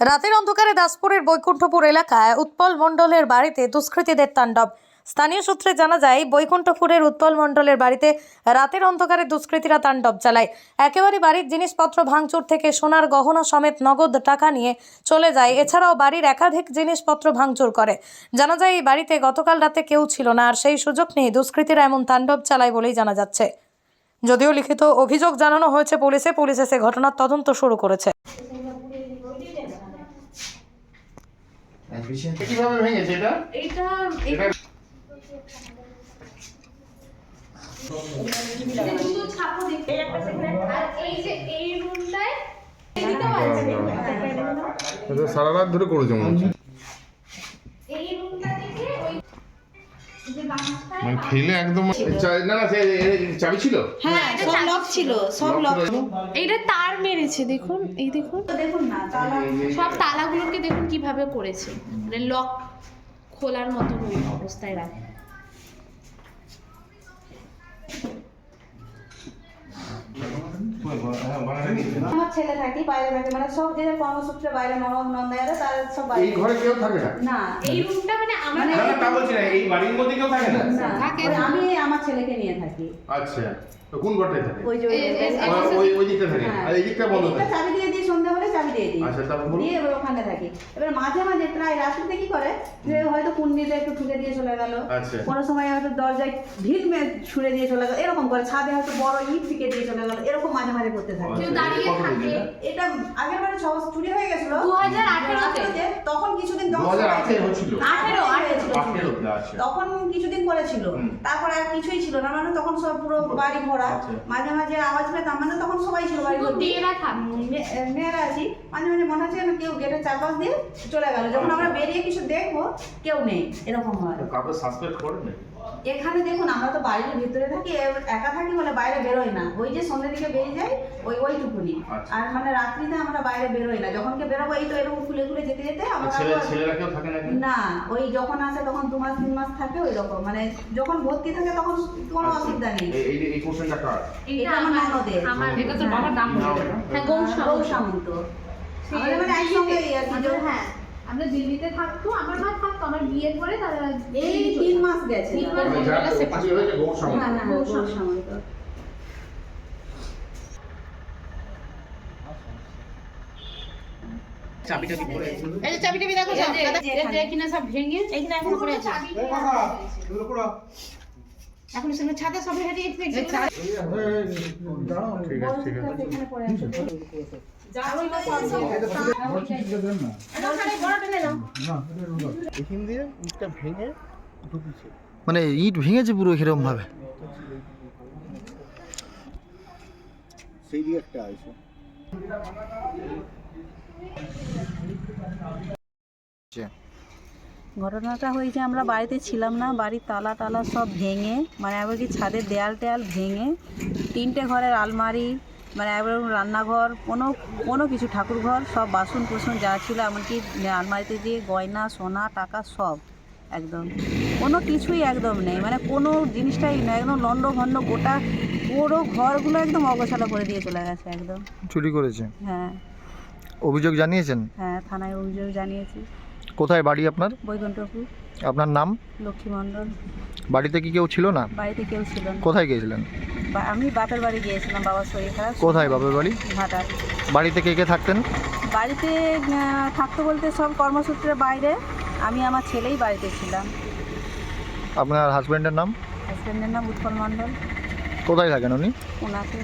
রাতের অন্ধকারে দাসপুরের বৈকুণ্ঠপুর এলাকায় উৎপল মণ্ডলের বাড়িতে দুষ্কৃতীদের তাণ্ডব। স্থানীয় সূত্রে জানা যায়, বৈকুণ্ঠপুরের উৎপল মণ্ডলের বাড়িতে রাতের অন্ধকারে দুষ্কৃতীরা তাণ্ডব চালায়। একেবারে বাড়ির জিনিসপত্র ভাঙচুর থেকে সোনার গহনা সমেত নগদ টাকা নিয়ে চলে যায়। এছাড়াও বাড়ির একাধিক জিনিসপত্র ভাঙচুর করে। জানা যায়, এই বাড়িতে গতকাল রাতে কেউ ছিল না, আর সেই সুযোগ নিয়ে দুষ্কৃতীরা এমন তাণ্ডব চালায় বলেই জানা যাচ্ছে। যদিও লিখিত অভিযোগ জানানো হয়েছে পুলিশে, পুলিশ এসে ঘটনার তদন্ত শুরু করেছে। কীভাবে ভেঙেছে এটা সারা রাত ধরে করেছে মনে হচ্ছে। মানে ফেলে একদম না না চাবি ছিল? হ্যাঁ সব লক ছিল সব লক এইটা তার মেরেছে দেখুন এই দেখুন। দেখুন না তালা। সব তালাগুলোকে দেখুন কীভাবে করেছে। মানে লক খোলার মতো অবস্থায় রাখে। আমার ছেলে থাকি বাইরে থাকে মানে সব যে কর্মসূত্রে বাইরে ননদ নন্দায়ারে তার সব বাইরে এই ঘরে কেউ থাকে না? না এই রুমটা মানে আমরা না না বলছি না এই বাড়ির মধ্যে কেউ থাকে না? না, থাকে। আমি আমার ছেলেকে নিয়ে থাকি। আচ্ছা তো কোন ঘরটায় থাকে? ওই যে ওই- দিকটা থাকে। হ্যাঁ। আর এই দিকটা বন্ধ থাকে। চাবি দিয়ে দিই সন্ধে হলে চাবি দিয়ে দিই। আচ্ছা দিয়ে এবার ওখানে থাকি। এবার মাঝে মাঝে প্রায় রাত্রিতে কি করে? যে হয়তো কুন্ডিতে একটু ঠুকে দিয়ে চলে গেল। আচ্ছা। কোনো সময় হয়তো দরজায় ঢিল মে ছুড়ে দিয়ে চলে গেল। এরকম করে ছাদে হয়তো বড় ইট ফিকে দিয়ে চলে গেল। এরকম মাঝে মাঝে করতে থাকে। দাঁড়িয়ে থাকে। আগের বারে ছ চুরি হয়ে গেছিল। 2018 তে। তখন কিছুদিন দু ধ্বংস হাজার হয়েছিল। আটে হচ্ছিল আঠেরো, আঠেরো। আঠেরোতে আচ্ছা তখন কিছুদিন করেছিল। তারপর আর কিছুই ছিল না। মানে তখন সব পুরো বাড়ি ভরা আচ্ছা। মাঝে মাঝে আওয়াজ পেতাম। মানে তখন সবাই ছিল বাড়ি। মেয়েরা মেয়েরা আছি। মাঝে মাঝে মনে হচ্ছে যেন কেউ গেটের চারপাশ দিয়ে চলে গেল। যখন আমরা বেরিয়ে কিছু দেখব কেউ নেই। এরকম হয়। কাউকে সাসপেক্ট করেন? না এখানে দেখুন আমরা তো বাড়ির ভিতরে থাকি একা থাকি বলে বাইরে বেরোই না। ওই যে সন্ধ্যের দিকে বেরিয়ে যাই ওই ওইটুকুনি। আচ্ছা। আর মানে রাত্রিতে আমরা বাইরে বেরোই না। যখন কে বেরোবো এই তো এরকম খুলে খুলে যেতে যেতে আমরা না ওই যখন আসে তখন দু মাস তিন মাস থাকে ওই রকম মানে যখন ভর্তি থাকে তখন কোনো আচ্ছা। অসুবিধা নেই। এই- এই এই কোশ্চেনটা কার? এটা আমার ননদের। আমার এটা তো বাবার নাম নাম। হ্যাঁ গৌর সামন্ত আমাদের মানে একসঙ্গে আর কি। যে- হ্যাঁ। আমরা দিল্লিতে থাকতো আমার মা থাকতো আমার বিয়ের পরে তারা এই তিন মাস গেছে তিন। মাস মানে যার চুরি হয়েছে গৌর সামন্ত। হ্যাঁ হ্যাঁ গৌ সামন্ত এই চাবি টাবি দেখো সব যে এখানে সব ভেঙে এইখানে এখন পড়ে আছে এখন সঙ্গে ছাদে সব হেঁটে হেঁটে ঠিক আছে ঠিক আছে এখানে পড়ে আছে এখান দিয়ে ইটটা ভেঙে ঢুকেছে মানে ইট ভেঙেছে পুরো এরকম ভাবে? সেই দিকে একটা আছে। ঘটনাটা হয়েছে আমরা বাড়িতে ছিলাম না বাড়ির তালা টালা সব ভেঙে মানে এমনকি ছাদের দেয়াল টেয়াল ভেঙে তিনটে ঘরের আলমারি মানে একবার রান্নাঘর কোনো কোনো কিছু ঠাকুর ঘর সব বাসন কুসন যা ছিল এমনকি আলমারিতে যে গয়না সোনা টাকা সব একদম। কোনো কিছুই একদম নেই মানে কোনো জিনিসটাই না একদম লন্ড ভন্ড গোটা পুরো ঘরগুলো একদম অগোছালো করে দিয়ে চলে গেছে একদম। চুরি করেছে? হ্যাঁ। অভিযোগ জানিয়েছেন? হ্যাঁ থানায় অভিযোগ জানিয়েছি। কোথায় বাড়ি আপনার? বৈকুণ্ঠপুর। আপনার নাম? লক্ষ্মী মণ্ডল বাড়িতে কি কেউ ছিল না? বাড়িতে কেউ ছিল না। কোথায় গিয়েছিলেন? বা- আমি বাপের বাড়ি গিয়েছিলাম বাবার শরীর খারাপ কোথায় বাপের বাড়ি? ঘাটার বাড়িতে কে কে থাকতেন? বাড়িতে আহ, থাকতে বলতে সব কর্মসূত্রে বাইরে আমি আমার ছেলেই বাড়িতে ছিলাম। আপনার হাজব্যান্ডের নাম? হাজব্যান্ডের নাম উৎপল মণ্ডল। কোথায় থাকেন উনি? ওনাকে